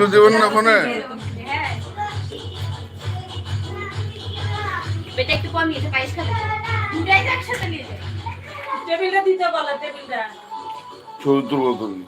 একটু জীবন না ফোনে? বেটা একটু কমিয়েছে পায়েস খাবে? দুটাই একসাথে নিয়ে টেবিলটা দিতে বলা টেবিলটা। ছবি তুলবো তুমি।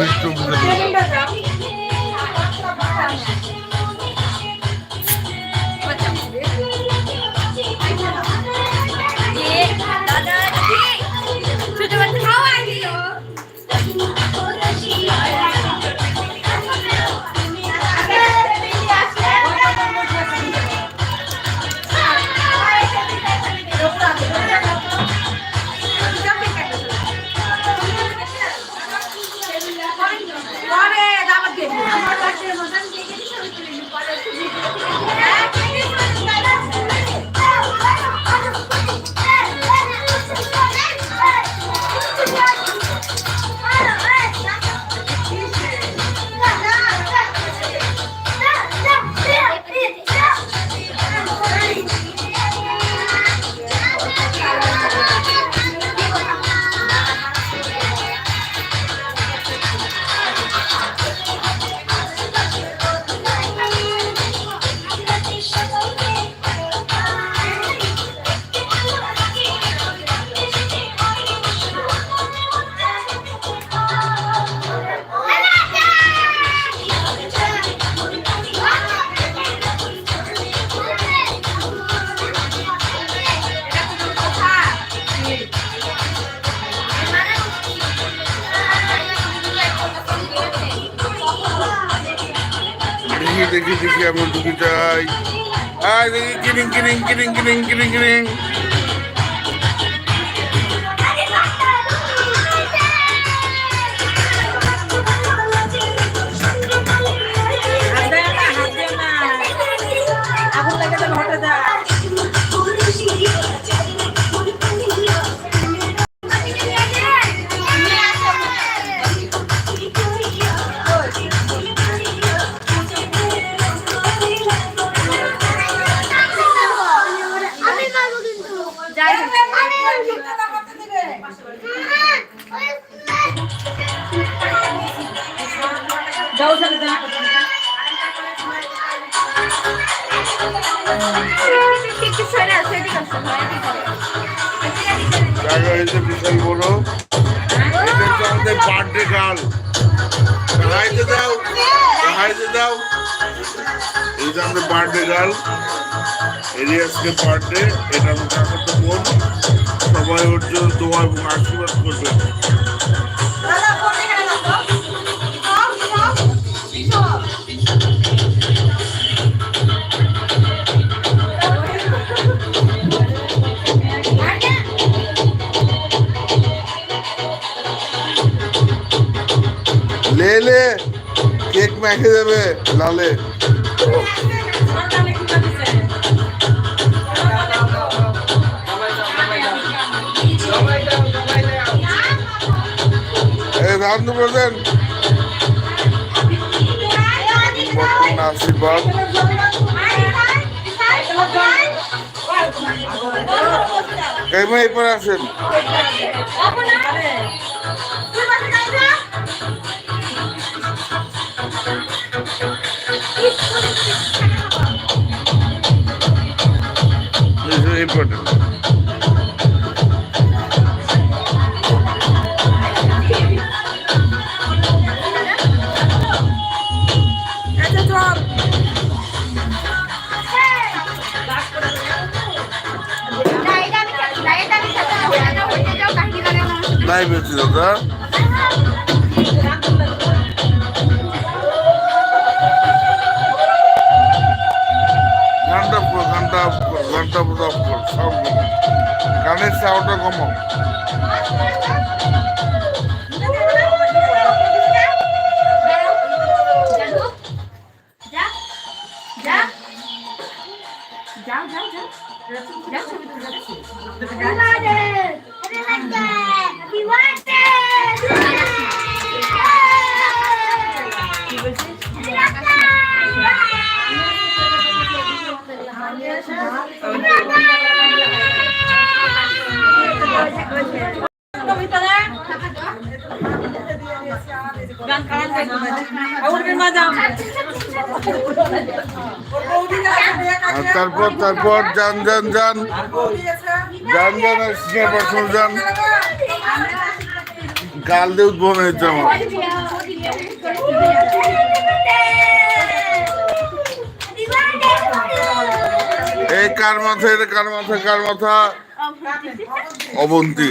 একটু বুঝে দেখি দেখি আমার যাই আয় দেখি কিরিং কিরিং কিরিং কিরিং কিরিং কিরিং গার্ল হাইতে দাও হাইতে দাও। এই যে আমাদের বার্থডে গার্ল এরই আজকে বার্থডে এটা আমার কাকাতো বোন। সবাই ওর জন্য দোয়া এবং আশীর্বাদ করবে। লে লে কেক মেখে দেবে লালে। আশীর্বাদ মেয়ে আসেন। എഴുതിക്കൊണ്ടിരുന്നു नाही भेटली जाता গানের সাউন্ডটা কমো তারপর তারপর, যান যান যান। যান যান সিনেমা পার্সোনাল যান। গাল দিয়ে উদ্বোধন হয়েছে আমার। এই কার মাথা কার মাথা কার মাথা? অবন্তী।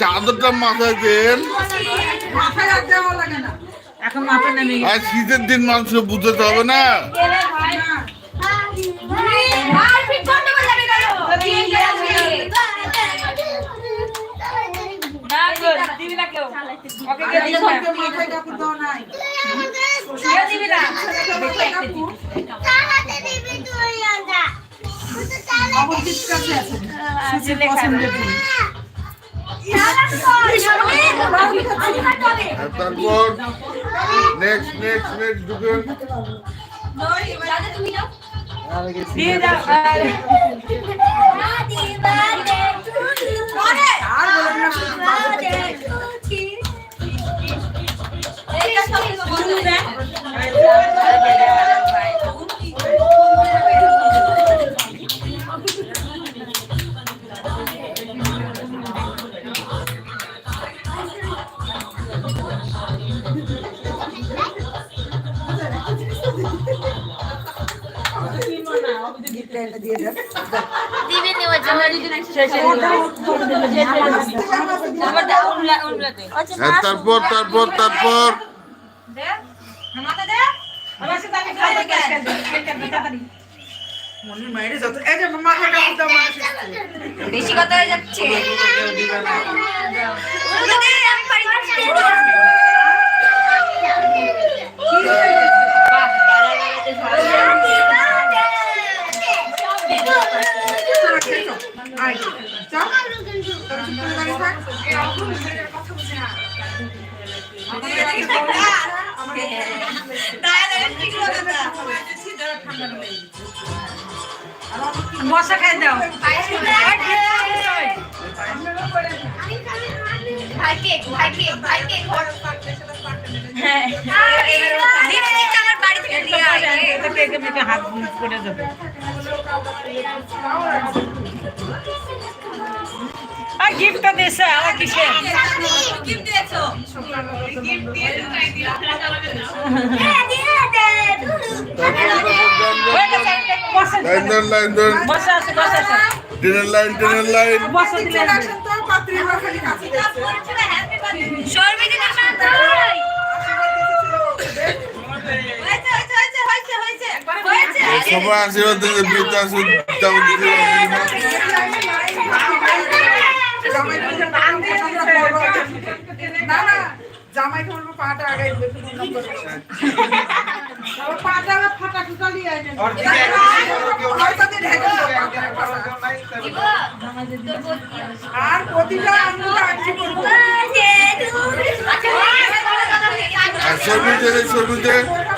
চাদরটা মাথায় দেন। আর শীতের দিন মানুষ বুঝতে হবে না। না তারপর নেক্সট নেক্সট নেক্সট ঢুকেন দিয়ে দাও। আরে, শুরু দে শেষে আবার দাও উনলা উনলা তারপর তারপর তারপর। খাই দে। বেশি কথা হয়ে যাচ্ছে। আমি পারি মশা খাই দাও ভাইকে ভাইকে ভাইকে হ্যাঁ আমার বাড়ি থেকে দিয়ে আয় এটা পেকে পেকে হাত করে দেবো আর গিফটটা দিছে আমার কিসে? গিফট দিয়েছ বসা লাইন ধরেন লাইন ধরেন বসা আছে বসা আছে ট্রেনের লাইন ট্রেনের লাইন বসা দিলে শর্মিদি নাম্বার ভাই হয়েছে হয়েছে হয়েছে হয়েছে সবাই আশীর্বাদ আশীর্বাদ তেমন দিতে জামাই করব পাটা আগে পাটা ফাটা টুটালি আর প্রতিটা আমরা আজকে করব আর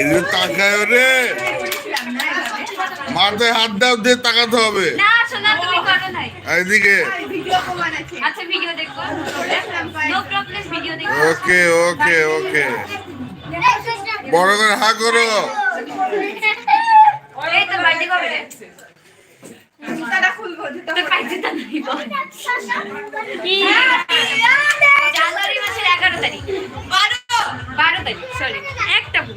এদিকে তাকায় রে। মাথায় হাত দাও দিয়ে তাকাতে হবে। না শোনা তুমি করো নাই। এদিকে। আচ্ছা ভিডিও দেখব নো প্রবলেম ভিডিও দেখব ওকে ওকে ওকে। বড় করে হা করো। এই তো বার্থডে কবে রে তোর পাইছে তা নাই বল। কি জানুয়ারি মাসের এগারো তারিখ। বারো বারো তারিখ সরি একটা ভুল।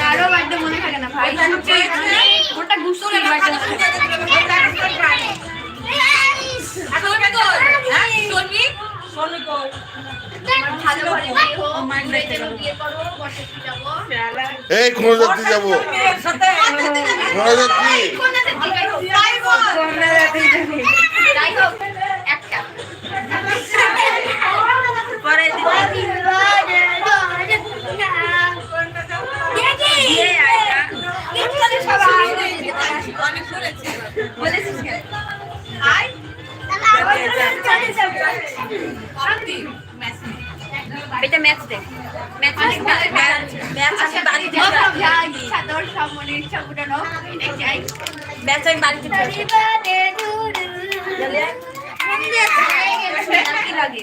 কারও বার্থডে মনে থাকে না ভাই। ওটা গুস্তু ভালো করে বিয়ে হোক, মেয়েদের বিয়ে করো, বসতি যাব। এই কোন যাত্রী যাব। কোন যাত্রী কন্যাদের দিকে বলেছিস কেন? এটা ম্যাচ দেখ। ম্যাচ ম্যাচ আমি বাড়িতে তোর সব মনে ইচ্ছা চাই ম্যাচ আমি বাড়িতে কি লাগে।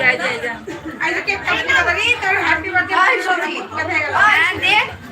যাই যাই যা আয় সত্যি হ্যাঁ দে আয় সত্যি।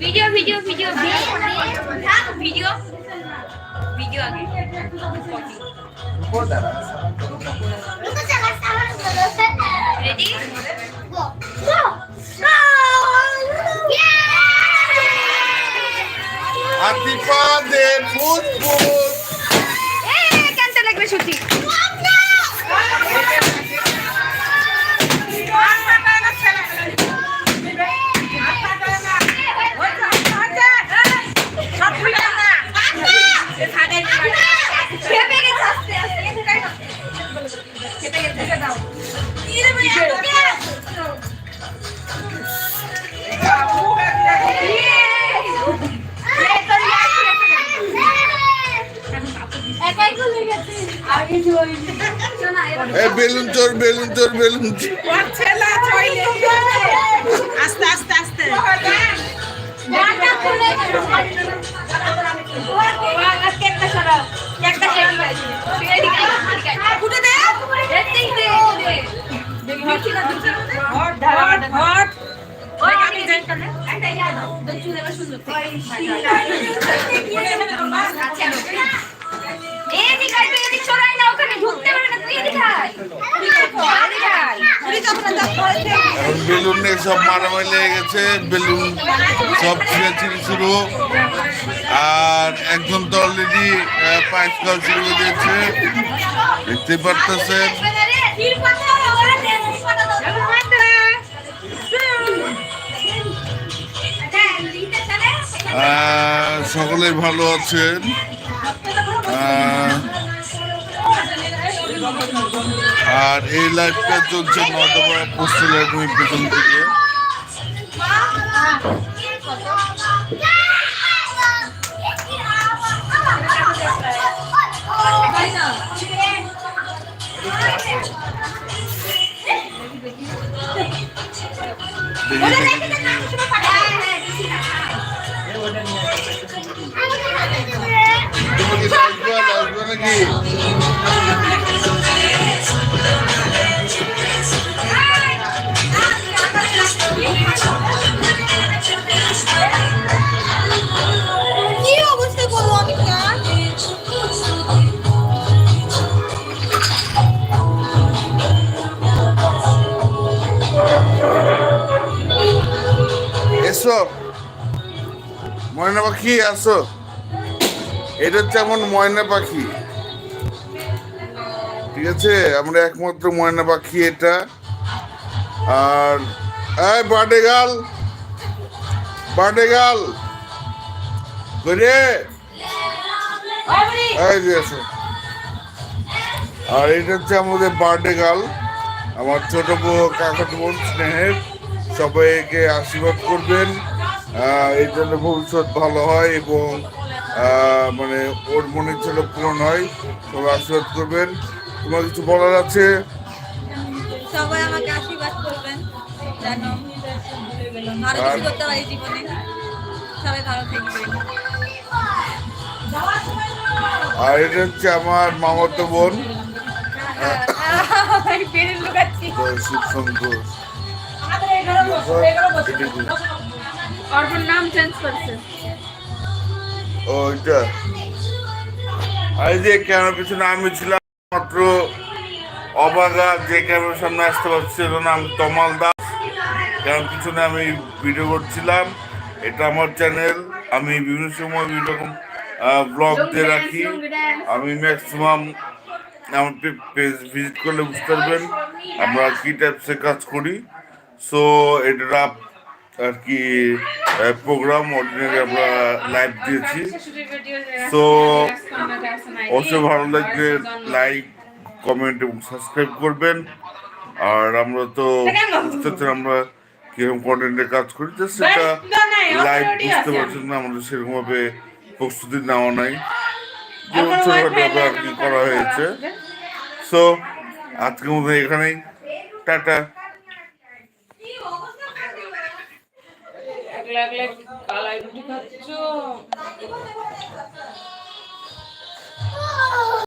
Video video video video video আগে। Happy birthday, Food এদিকে আয় তুই এদিকে সরাই না ওখানে ঢুকতে পারে না তুই এদিকে বেলুন নিয়ে সব মারামারি লেগে গেছে বেলুন সব ছিঁড়াছিড়ি শুরু। আর একজন তো অলরেডি পায়েস খাওয়া শুরু হয়ে দিয়েছে। দেখতে পারতেছেন? আহ, সকলেই ভালো আছেন। আর এই লাইভটা চলছে নর্দমা পোস্টেলের একাডেমি পেছন থেকে। এসো ময়না পাখি আসো এটা হচ্ছে এমন ময়না পাখি। ঠিক আছে? আমরা একমাত্র ময়না পাখি এটা। আর, এই বার্থডে গাল বার্থডে গাল করে এই যে এসো। আর এটা হচ্ছে আমাদের বার্থডে গার্ল। আমার ছোট বউ কাকাতো বোন স্নেহের। সবাইকে আশীর্বাদ করবেন এই জন্য ভবিষ্যৎ ভালো হয় এবং আহ, মানে ওর মনের ছিল পূরণ হয় সবাই আশীর্বাদ করবেন তোমার কিছু বলার আছে সবাই আমাকে আশীর্বাদ করবেন যেন আরও কিছু করতে পারি জীবনে সবাই ভালো থাকবেন আর এটা হচ্ছে আমার মামাতো বোন শিব শঙ্কর অর্পণ নাম চেঞ্জ করছে। ওইটা এই যে ক্যামেরার পিছনে আমি ছিলাম মাত্র অবাগা যে ক্যামেরার সামনে আসতে পারছিল না আমি তমাল দাস। ক্যামেরার পিছনে আমি ভিডিও করছিলাম। এটা আমার চ্যানেল আমি বিভিন্ন সময় বিভিন্ন রকম ব্লগ দিয়ে রাখি। আমি ম্যাক্সিমাম আমার পেজ ভিজিট করলে বুঝতে পারবেন। আমরা কি টাইপসের কাজ করি। সো এটা আর কি প্রোগ্রাম অর্ডিনারি আমরা লাইভ দিয়েছি। সো অবশ্যই ভালো লাগলে লাইক কমেন্ট এবং সাবস্ক্রাইব করবেন। আর আমরা তো বুঝতে আমরা কীরকম কন্টেন্টের কাজ করি তো সেটা লাইভ বুঝতে পারছেন না আমাদের সেরকমভাবে প্রস্তুতি নেওয়া নাই। যেমন ছোটখাটো আর কি করা হয়েছে। সো আজকের মধ্যে এখানেই। টাটা। একলা একলা কালাই রুটি খাচ্ছ।